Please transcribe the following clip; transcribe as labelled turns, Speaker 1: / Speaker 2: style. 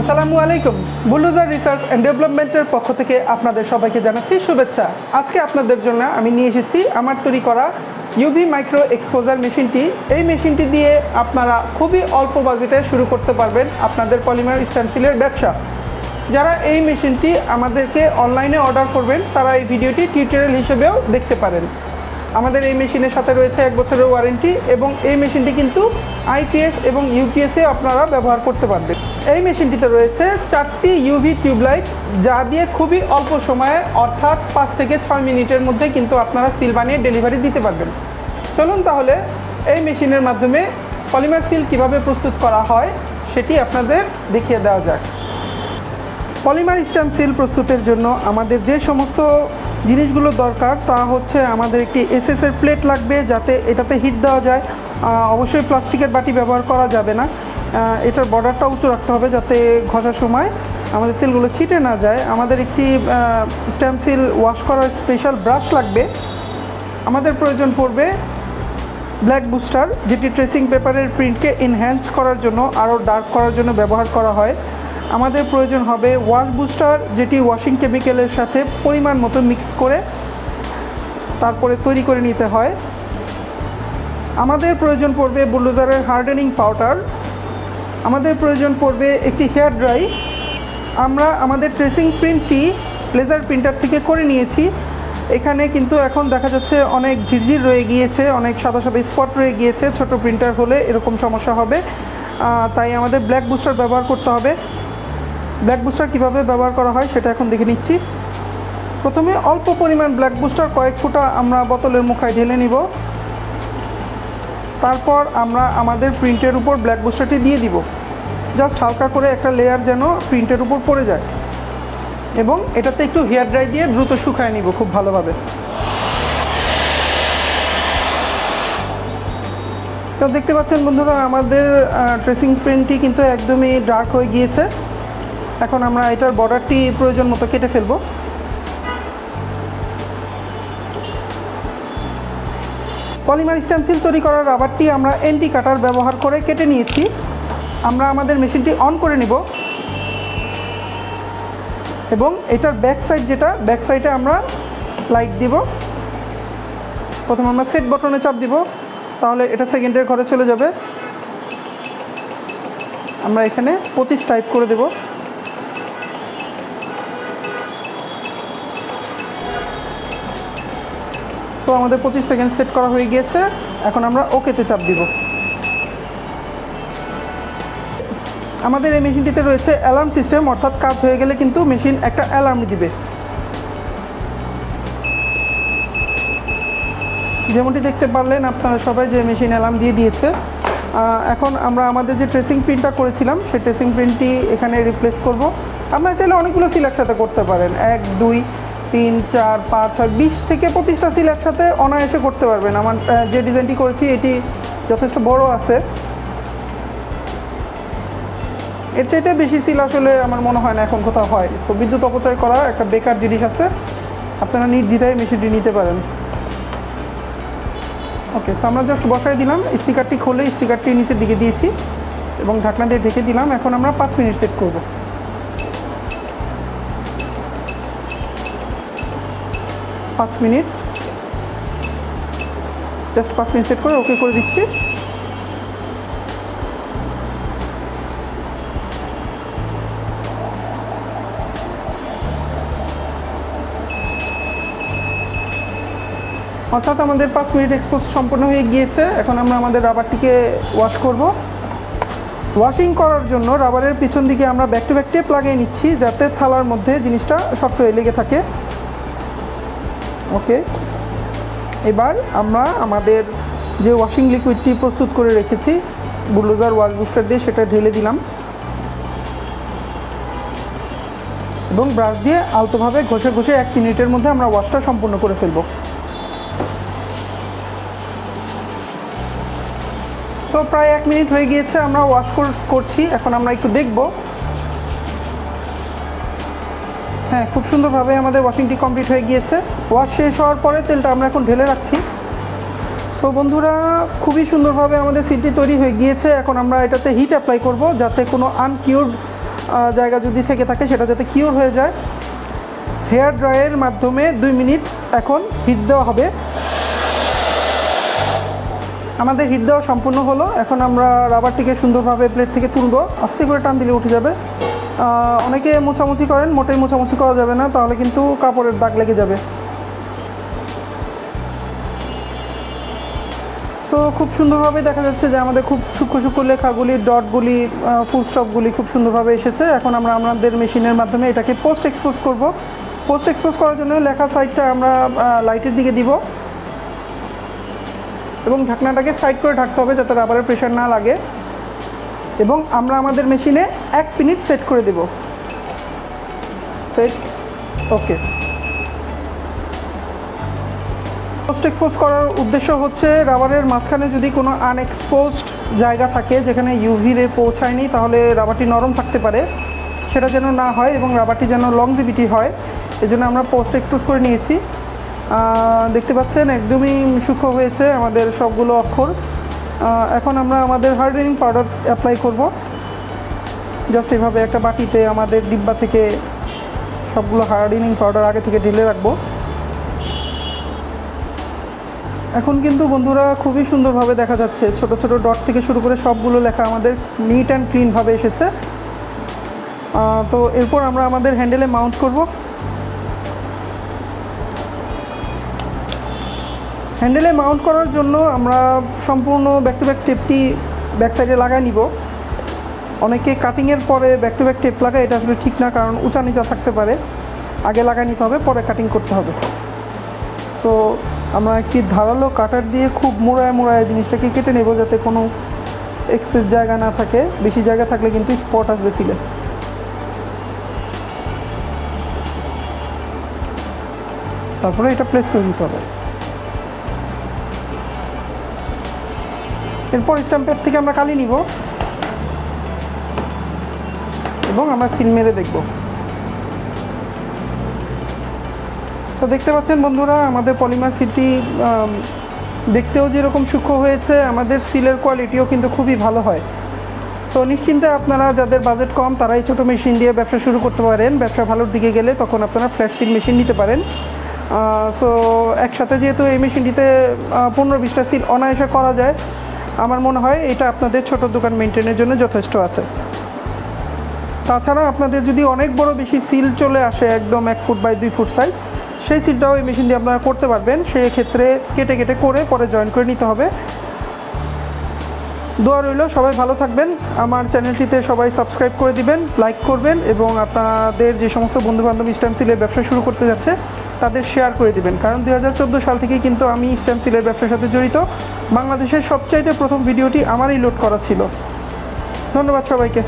Speaker 1: আসসালামু আলাইকুম। বুলুজার research and ডেভেলপমেন্টের পক্ষ থেকে আপনাদের সবাইকে জানাচ্ছি শুভেচ্ছা। আজকে আপনাদের জন্য আমি নিয়ে এসেছি আমার তৈরি করা ইউভি মাইক্রো এক্সপোজার মেশিনটি। এই মেশিনটি দিয়ে আপনারা খুবই অল্প বাজেটে শুরু করতে পারবেন আপনাদের পলিমার স্ট্যাম্পসিলের ব্যবসা। যারা এই মেশিনটি আমাদেরকে অনলাইনে অর্ডার করবেন, তারা এই ভিডিওটি টিউটোরিয়াল হিসেবেও দেখতে পারেন। আমাদের এই মেশিনের সাথে রয়েছে এক বছরের ওয়ারেন্টি এবং এই মেশিনটি কিন্তু আইপিএস এবং ইউপিএসে আপনারা ব্যবহার করতে পারবেন। এই মেশিনটিতে রয়েছে চারটি ইউভি টিউবলাইট, যা দিয়ে খুবই অল্প সময়ে, অর্থাৎ পাঁচ থেকে ছয় মিনিটের মধ্যে কিন্তু আপনারা সিল বানিয়ে ডেলিভারি দিতে পারবেন। চলুন তাহলে এই মেশিনের মাধ্যমে পলিমার সিল কীভাবে প্রস্তুত করা হয় সেটি আপনাদের দেখিয়ে দেওয়া যাক। পলিমার স্ট্যাম্প সিল প্রস্তুতের জন্য আমাদের যে সমস্ত জিনিসগুলো দরকার, তা হচ্ছে আমাদের একটি এসএসের প্লেট লাগবে যাতে এটাতে হিট দেওয়া যায়। অবশ্যই প্লাস্টিকের বাটি ব্যবহার করা যাবে না। এটার বর্ডারটা উঁচু রাখতে হবে যাতে ঘষার সময় আমাদের তেলগুলো ছিটে না যায়। আমাদের একটি স্ট্যাম্প সিল ওয়াশ করার স্পেশাল ব্রাশ লাগবে। আমাদের প্রয়োজন পড়বে ব্ল্যাক বুস্টার যেটি ট্রেসিং পেপারের প্রিন্টকে এনহ্যান্স করার জন্য, আরও ডার্ক করার জন্য ব্যবহার করা হয়। আমাদের প্রয়োজন হবে ওয়াশ বুস্টার, যেটি ওয়াশিং কেমিক্যালের সাথে পরিমাণ মতো মিক্স করে তারপরে তৈরি করে নিতে হয়। আমাদের প্রয়োজন পড়বে বুলডোজারের হার্ডেনিং পাউডার। আমাদের প্রয়োজন পড়বে একটি হেয়ার ড্রাই। আমরা আমাদের ট্রেসিং প্রিন্টটি লেজার প্রিন্টার থেকে করে নিয়েছি। এখানে কিন্তু এখন দেখা যাচ্ছে অনেক ঝিরঝির রয়ে গিয়েছে, অনেক সাদা সাদা স্পট রয়ে গিয়েছে। ছোট প্রিন্টার হলে এরকম সমস্যা হবে। তাই আমাদের ব্ল্যাক বুস্টার ব্যবহার করতে হবে। ব্ল্যাক বুস্টার কীভাবে ব্যবহার করা হয় সেটা এখন দেখে নিচ্ছি। প্রথমে অল্প পরিমাণ ব্ল্যাক বুস্টার কয়েক ফুটা আমরা বোতলের মুখায় ঢেলে নিব। তারপর আমরা আমাদের প্রিন্টের উপর ব্ল্যাক বুস্টারটি দিয়ে দিব। জাস্ট হালকা করে একটা লেয়ার যেন প্রিন্টের উপর পড়ে যায়। এবং এটাতে একটু হেয়ার ড্রাই দিয়ে দ্রুত শুকায় নিব খুব ভালোভাবে। তো দেখতে পাচ্ছেন বন্ধুরা, আমাদের ট্রেসিং প্রিন্টটি কিন্তু একদমই ডার্ক হয়ে গিয়েছে। এখন আমরা এটার বর্ডারটি প্রয়োজন মতো কেটে ফেলব। পলিমার স্ট্যাম্পসিল তৈরি করার রাবারটি আমরা এন্টি কাটার ব্যবহার করে কেটে নিয়েছি। আমরা আমাদের মেশিনটি অন করে নিব। এবং এটার ব্যাক সাইড যেটা, ব্যাক সাইডে আমরা লাইট দিব। প্রথমে আমরা সেট বটনে চাপ দিব, তাহলে এটা সেকেন্ডের ঘরে চলে যাবে। আমরা এখানে পঁচিশ টাইপ করে দেব। সো আমাদের পঁচিশ সেকেন্ড সেট করা হয়ে গিয়েছে। এখন আমরা ওকেতে চাপ দিব। আমাদের এই মেশিনটিতে রয়েছে অ্যালার্ম সিস্টেম, অর্থাৎ কাজ হয়ে গেলে কিন্তু মেশিন একটা অ্যালার্ম দিবে। যেমনটি দেখতে পারলেন আপনারা সবাই যে মেশিন অ্যালার্ম দিয়ে দিয়েছে। এখন আমরা আমাদের যে ট্রেসিং প্রিন্টটা করেছিলাম, সেই ট্রেসিং প্রিন্টটি এখানে রিপ্লেস করব। আপনারা চাইলে অনেকগুলো সিল একসাথে করতে পারেন। এক, দুই তিন, চার, পাঁচ, ছয়, বিশ থেকে পঁচিশটা সিল একসাথে অনায়াসে করতে পারবেন। আমার যে ডিজাইনটি করেছি, এটি যথেষ্ট বড় আছে। এর চাইতে বেশি সিল আসলে আমার মনে হয় না এখন কোথাও হয়। সো বিদ্যুৎ অপচয় করা একটা বেকার জিনিস আছে। আপনারা নির্দ্বিধায় মেশিনটি নিতে পারেন। ওকে সো আমরা জাস্ট বসাই দিলাম। স্টিকারটি খুলে স্টিকারটি নিচের দিকে দিয়েছি এবং ঢাকনা দিয়ে ঢেকে দিলাম। এখন আমরা পাঁচ মিনিট সেট করব। পাঁচ মিনিট। জাস্ট পাঁচ মিনিট সেট করে ওকে করে দিচ্ছি। অর্থাৎ আমাদের পাঁচ মিনিট এক্সপোজ সম্পন্ন হয়ে গিয়েছে। এখন আমরা আমাদের রাবারটিকে ওয়াশ করব। ওয়াশিং করার জন্য রাবারের পিছন দিকে আমরা ব্যাক টু ব্যাক টেপ লাগিয়ে নিচ্ছি যাতে থালার মধ্যে জিনিসটা শক্ত হয়ে লেগে থাকে। ওকে? এবার আমরা আমাদের যে ওয়াশিং লিকুইডটি প্রস্তুত করে রেখেছি বুলোজার ওয়াশ বুস্টার দিয়ে সেটা ঢেলে দিলাম। এবং ব্রাশ দিয়ে আলতোভাবে ঘষে ঘষে এক মিনিটের মধ্যে আমরা ওয়াশটা সম্পূর্ণ করে ফেলব। সো প্রায় এক মিনিট হয়ে গিয়েছে, আমরা ওয়াশ করছি। এখন আমরা একটু দেখব হ্যাঁ খুব সুন্দরভাবে আমাদের ওয়াশিংটি কমপ্লিট হয়ে গিয়েছে। ওয়াশ শেষ হওয়ার পরে তেলটা আমরা এখন ঢেলে রাখছি। সো বন্ধুরা, খুবই সুন্দরভাবে আমাদের সিটটি তৈরি হয়ে গিয়েছে। এখন আমরা এটাতে হিট অ্যাপ্লাই করব যাতে কোনো আনকিউর্ড জায়গা যদি থেকে থাকে, সেটা যাতে কিওর হয়ে যায়। হেয়ার ড্রায়ারের মাধ্যমে দুই মিনিট এখন হিট দেওয়া হবে। আমাদের হিট দেওয়া সম্পূর্ণ হলো। এখন আমরা রাবারটিকে সুন্দরভাবে প্লেট থেকে তুলবো। আস্তে করে টান দিলে উঠে যাবে। অনেকে মোছামুছি করেন, মোটেই মোছামুছি করা যাবে না, তাহলে কিন্তু কাপড়ের দাগ লেগে যাবে। সো খুব সুন্দরভাবে দেখা যাচ্ছে যে আমাদের খুব সূক্ষ্ম সূক্ষ্ম লেখাগুলি, ডটগুলি ফুল স্টপগুলি খুব সুন্দরভাবে এসেছে। এখন আমরা আমাদের মেশিনের মাধ্যমে এটাকে পোস্ট এক্সপোজ করব। পোস্ট এক্সপোজ করার জন্য লেখা সাইডটা আমরা লাইটের দিকে দিব। এবং ঢাকনাটাকে সাইড করে ঢাকতে হবে যাতে রাবারের প্রেশার না লাগে। এবং আমরা আমাদের মেশিনে এক মিনিট সেট করে দেব। Set, okay. পোস্ট এক্সপোজ করার উদ্দেশ্য হচ্ছে রাবারের মাঝখানে যদি কোনো আনএক্সপোজড জায়গা থাকে যেখানে ইউভি রে পৌঁছায়নি, তাহলে রাবারটি নরম থাকতে পারে। সেটা যেন না হয় এবং রাবারটি যেন লংজিভিটি হয়, এজন্য আমরা পোস্ট এক্সপোজ করে নিয়েছি। দেখতে পাচ্ছেন, একদমই সূক্ষ্ম হয়েছে আমাদের সবগুলো অক্ষর। এখন আমরা আমাদের হার্ডেনিং পাউডার অ্যাপ্লাই করব। জাস্ট এভাবে একটা বাটিতে আমাদের ডিব্বা থেকে সবগুলো হার্ডেনিং পাউডার আগে থেকে ঢেলে রাখব। এখন কিন্তু বন্ধুরা খুবই সুন্দরভাবে দেখা যাচ্ছে, ছোট ছোট ডট থেকে শুরু করে সবগুলো লেখা আমাদের নিট অ্যান্ড ক্লিনভাবে এসেছে। তো এরপর আমরা আমাদের হ্যান্ডেলে মাউন্ট করব। হ্যান্ডেলে মাউন্ট করার জন্য আমরা সম্পূর্ণ ব্যাক টু ব্যাক টেপটি ব্যাক সাইডে লাগাই নিব। অনেকে কাটিংয়ের পরে ব্যাক টু ব্যাক টেপ লাগায়, এটা আসলে ঠিক না, কারণ উঁচা নিচা থাকতে পারে। আগে লাগাই নিতে হবে, পরে কাটিং করতে হবে। তো আমরা একটি ধারালো কাটার দিয়ে খুব মোড়ায় মোড়ায় জিনিসটাকে কেটে নেব যাতে কোনো এক্সেস জায়গা না থাকে। বেশি জায়গা থাকলে কিন্তু স্পট আসবে সিলে তারপরে এটা প্লেস করে দিতে হবে। এরপর স্ট্যাম্পের থেকে আমরা কালি নিব। এবং আমরা সিল মেরে দেখব। তো দেখতে পাচ্ছেন বন্ধুরা আমাদের পলিমার আম, দেখতেও যেরকম সূক্ষ্ম হয়েছে আমাদের সিলের কোয়ালিটিও কিন্তু খুবই ভালো হয়। সো নিশ্চিন্তে আপনারা যাদের বাজেট কম তারা এই ছোটো মেশিন দিয়ে ব্যবসা শুরু করতে পারেন। ব্যবসা ভালোর দিকে গেলে তখন আপনারা ফ্ল্যাট সিল মেশিন নিতে পারেন। সো একসাথে যেহেতু এই মেশিনটিতে পনেরো বিশটা সিল অনায়াসে করা যায় আমার মনে হয় এটা আপনাদের ছোট দোকান মেনটেনের জন্য যথেষ্ট আছে। তাছাড়া আপনাদের যদি অনেক বড় বেশি সিল চলে আসে একদম এক ফুট বাই দুই ফুট সাইজ সেই সিলটাও এই মেশিন দিয়ে আপনারা করতে পারবেন। সেক্ষেত্রে কেটে কেটে করে পরে জয়েন করে নিতে হবে। দোয়া রইল, সবাই ভালো থাকবেন। আমার চ্যানেলটিতে সবাই সাবস্ক্রাইব করে দিবেন, লাইক করবেন এবং আপনাদের যে সমস্ত বন্ধুবান্ধব স্ট্যাম্প সিলের ব্যবসা শুরু করতে যাচ্ছে, তাদের শেয়ার করে দিবেন। কারণ দু হাজার চোদ্দ সাল থেকেই কিন্তু আমি স্ট্যাম্প সিলের ব্যবসার সাথে জড়িত। বাংলাদেশের সবচাইতে প্রথম ভিডিওটি আমারই লোড করা ছিল। ধন্যবাদ সবাইকে।